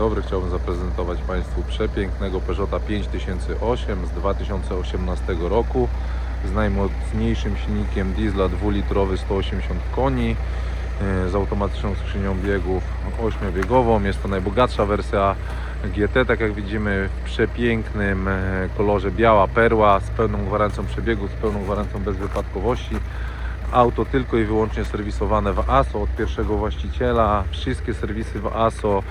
dobry, chciałbym zaprezentować Państwu przepięknego Peugeota 5008 z 2018 roku z najmocniejszym silnikiem diesla 2-litrowy 180 koni e, z automatyczną skrzynią biegów 8-biegową. Jest to najbogatsza wersja GT, tak jak widzimy w przepięknym e, kolorze biała perła z pełną gwarancją przebiegu, z pełną gwarancją bezwypadkowości. Auto tylko i wyłącznie serwisowane w ASO od pierwszego właściciela. Wszystkie serwisy w ASO.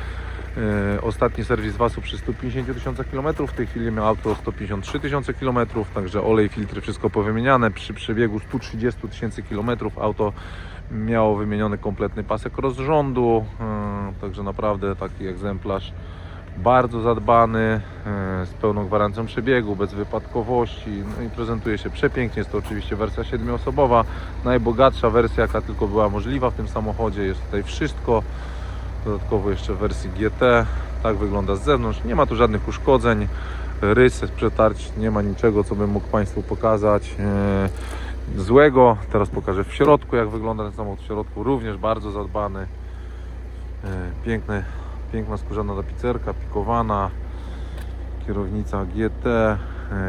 E, Ostatni serwis w ASO przy 150 tysiącach kilometrów. W tej chwili miał auto 153 tysiące kilometrów, także olej, filtry, wszystko powymieniane. Przy przebiegu 130 tysięcy kilometrów auto miało wymieniony kompletny pasek rozrządu. e, Także naprawdę taki egzemplarz bardzo zadbany, e, z pełną gwarancją przebiegu, bez wypadkowości, no i prezentuje się przepięknie. Jest to oczywiście wersja siedmioosobowa, najbogatsza wersja, jaka tylko była możliwa w tym samochodzie. Jest tutaj wszystko. Dodatkowo jeszcze w wersji GT. Tak wygląda z zewnątrz. Nie ma tu żadnych uszkodzeń, rys, przetarć, nie ma niczego, co bym mógł Państwu pokazać e, złego. Teraz pokażę w środku, jak wygląda ten samochód w środku. Również bardzo zadbany. E, Piękny Piękna skórzana tapicerka, pikowana, kierownica GT, e,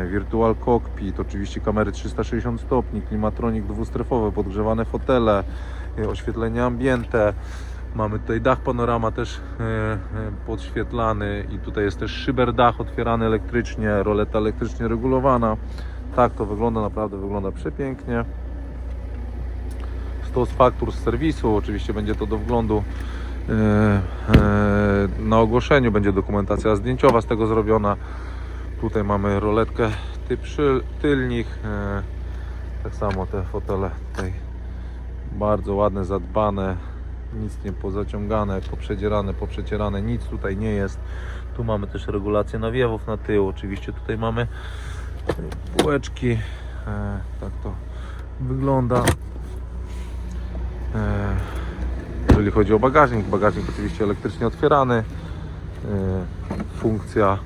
Virtual Cockpit, oczywiście kamery 360 stopni, klimatronik dwustrefowy, podgrzewane fotele, e, oświetlenie ambiente. Mamy tutaj dach panorama też e, e, podświetlany i tutaj jest też szyberdach otwierany elektrycznie, roleta elektrycznie regulowana. Tak to wygląda, naprawdę wygląda przepięknie. Stos faktur z serwisu, oczywiście będzie to do wglądu e, na ogłoszeniu, będzie dokumentacja zdjęciowa z tego zrobiona. Tutaj mamy roletkę typ e, tak samo te fotele tutaj bardzo ładne, zadbane, nic nie pozaciągane, poprzedzierane, poprzecierane, nic tutaj nie jest. Tu mamy też regulację nawiewów na tył, oczywiście tutaj mamy półeczki, e, tak to wygląda. E, jeżeli chodzi o bagażnik, bagażnik oczywiście elektrycznie otwierany. E, Funkcja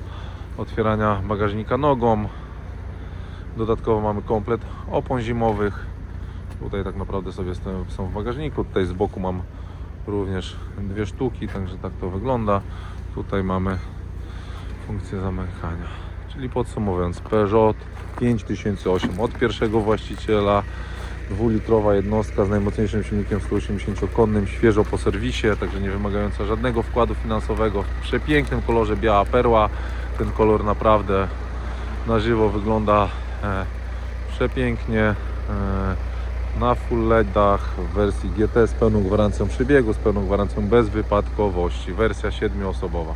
otwierania bagażnika nogą. Dodatkowo mamy komplet opon zimowych. Tutaj tak naprawdę sobie są w bagażniku. Tutaj z boku mam również dwie sztuki, także tak to wygląda. Tutaj mamy funkcję zamykania. Czyli podsumowując, Peugeot 5008 od pierwszego właściciela, dwulitrowa jednostka z najmocniejszym silnikiem 180-konnym, świeżo po serwisie, także nie wymagająca żadnego wkładu finansowego, w przepięknym kolorze biała perła. Ten kolor naprawdę na żywo wygląda e, przepięknie. Na full LEDach w wersji GT z pełną gwarancją przebiegu, z pełną gwarancją bezwypadkowości. Wersja siedmioosobowa.